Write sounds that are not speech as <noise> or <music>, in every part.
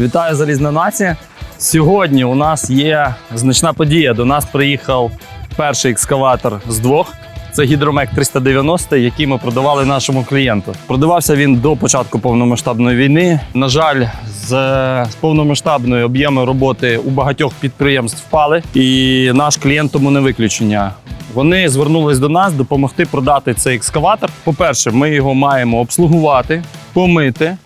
Вітаю залізна нація. Сьогодні у нас є значна подія. До нас приїхав перший екскаватор з двох. Це гідромек 390, який ми продавали нашому клієнту. Продавався він до початку повномасштабної війни. На жаль, з, з повномасштабної об'єми роботи у багатьох підприємств впали, і наш клієнт тому не виключення. Вони звернулись до нас допомогти продати цей екскаватор. По-перше, ми його маємо обслугувати, помити,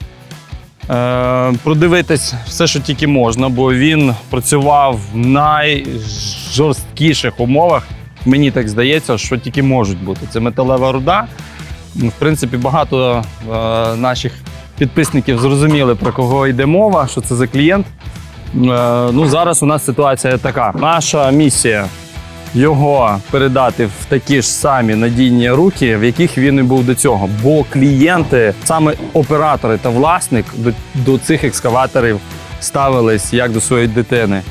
продивитись все, що тільки можна, бо він працював в найжорсткіших умовах. Мені так здається, що тільки можуть бути. Це металева руда. В принципі, багато е, наших підписників зрозуміли, про кого йде мова, що це за клієнт. Е, ну, зараз у нас ситуація така. Наша місія його передати в такі ж самі надійні руки, в яких він і був до цього. Бо клієнти, саме оператори та власник до, до цих екскаваторів ставились як до своєї дитини.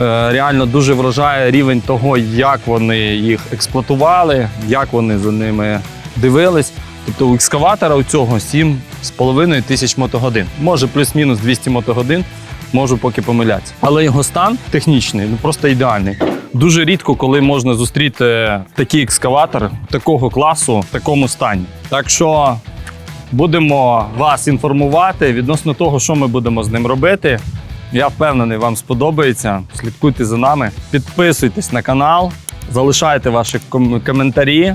Е, Реально дуже вражає рівень того, як вони їх експлуатували, як вони за ними дивились. Тобто у екскаватора у цього 7,5 тисяч мотогодин. Може плюс-мінус 200 мотогодин, можу поки помилятися. Але його стан технічний, ну просто ідеальний. Дуже рідко, коли можна зустріти такий екскаватор такого класу в такому стані. Так що будемо вас інформувати відносно того, що ми будемо з ним робити. Я впевнений, вам сподобається. Слідкуйте за нами, підписуйтесь на канал, залишайте ваші ком- коментарі.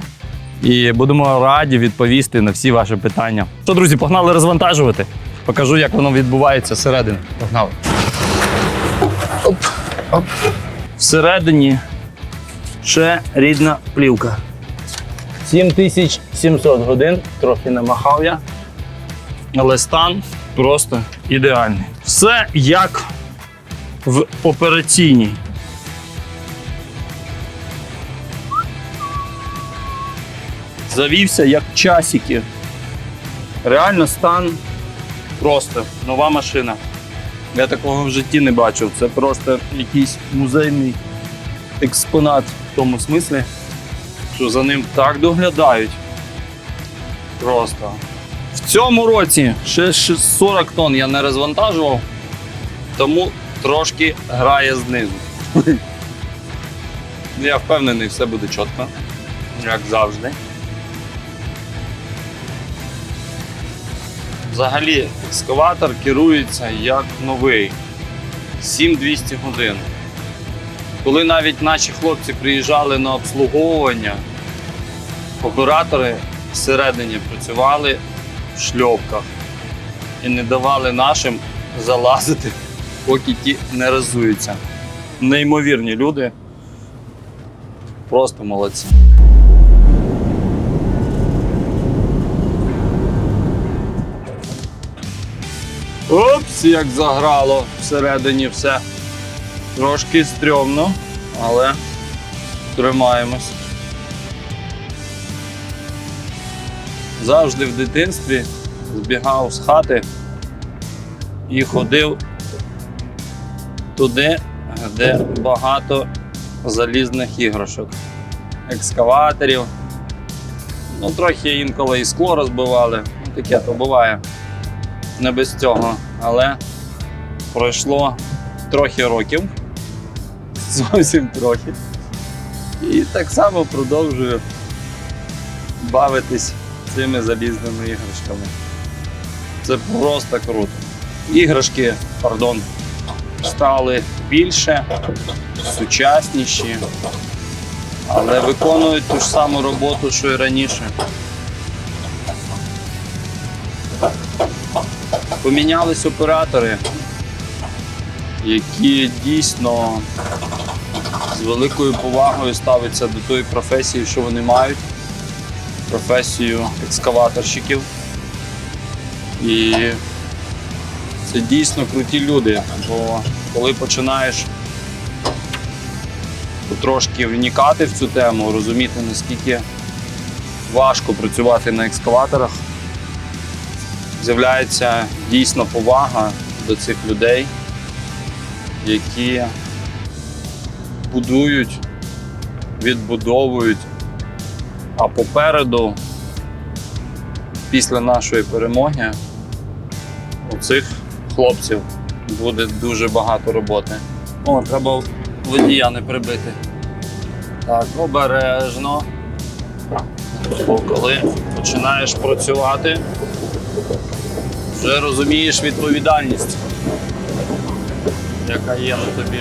І будемо раді відповісти на всі ваші питання. Що, друзі, погнали розвантажувати. Покажу, як воно відбувається зсередини. Погнали. Оп, оп. Всередині ще рідна плівка. 7700 годин, трохи намахав я. Але стан просто ідеальний. Все як в операційній. Завівся як часики. Реально стан просто нова машина. Я такого в житті не бачив. Це просто якийсь музейний експонат в тому смислі, що за ним так доглядають. Просто. В цьому році ще 40 тонн я не розвантажував, тому трошки грає знизу. <laughs> Я впевнений, все буде чітко, як завжди. Взагалі, екскаватор керується як новий 7200 годин. Коли навіть наші хлопці приїжджали на обслуговування, оператори всередині працювали в шльопках і не давали нашим залазити, поки ті не разуються. Неймовірні люди. Просто молодці. Опс, як заграло всередині все. Трошки стрьомно, але тримаємось. Завжди в дитинстві збігав з хати і ходив туди, де багато залізних іграшок, екскаваторів. Ну, трохи інколи і скло розбивали. Ну, таке то буває не без цього, але пройшло трохи років, <laughs> зовсім трохи. І так само продовжую бавитись цими залізними іграшками. Це просто круто. Іграшки, пардон, стали більше, сучасніші, але виконують ту ж саму роботу, що і раніше. Помінялись оператори, які дійсно з великою повагою ставляться до тої професії, що вони мають, професію екскаваторщиків. І це дійсно круті люди, бо коли починаєш трошки вникати в цю тему, розуміти, наскільки важко працювати на екскаваторах, з'являється дійсно повага до цих людей, які будують, відбудовують, а попереду, після нашої перемоги, у цих хлопців буде дуже багато роботи. О, треба водія не прибити. Так, обережно. Бо коли починаєш працювати, вже розумієш відповідальність, яка є на тобі.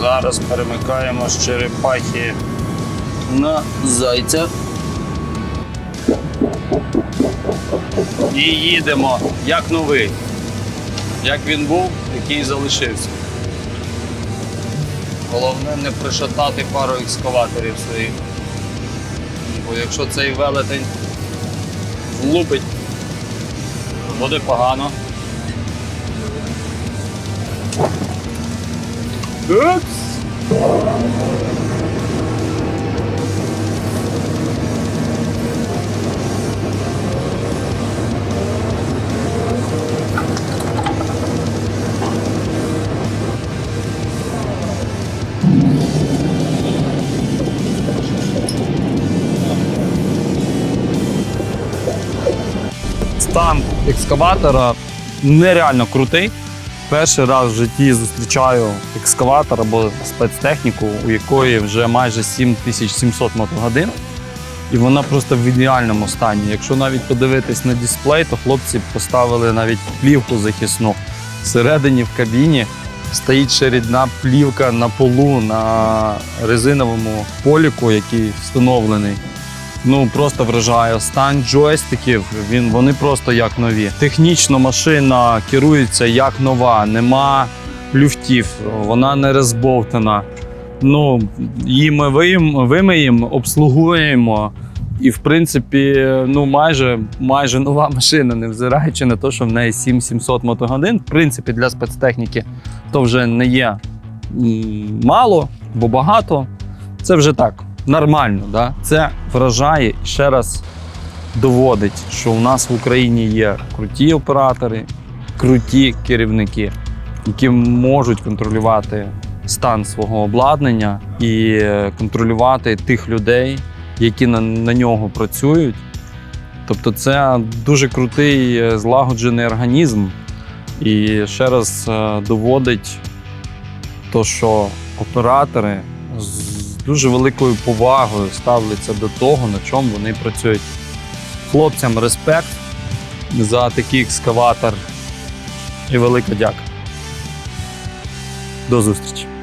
Зараз перемикаємо з черепахи на зайця. І їдемо як новий. Як він був, такий і залишився. Головне не пришатати пару екскаваторів своїх. Бо якщо цей велетень влупить, буде погано. Упс! Стан екскаватора нереально крутий. Перший раз в житті зустрічаю екскаватор або спецтехніку, у якої вже майже 7700 мотогодин. І вона просто в ідеальному стані. Якщо навіть подивитись на дисплей, то хлопці поставили навіть плівку захисну. Всередині в кабіні стоїть ще рідна плівка на полу на резиновому поліку, який встановлений. Ну просто вражає стан джойстиків. Він вони просто як нові. Технічно машина керується як нова, нема люфтів, вона не розбовтана. Ну її ми вимиємо, обслугуємо. І, в принципі, ну майже, майже нова машина, невзираючи на те, що в неї 7700 мотогодин. В принципі, для спецтехніки то вже не є мало, бо багато. Це вже так, нормально. Да? Це вражає і ще раз доводить, що у нас в Україні є круті оператори, круті керівники, які можуть контролювати стан свого обладнання і е, контролювати тих людей, які на, на нього працюють. Тобто, це дуже крутий е, злагоджений організм. І ще раз е, доводить то, що оператори дуже великою повагою ставляться до того, на чому вони працюють. Хлопцям респект за такий екскаватор і велика дяка. До зустрічі!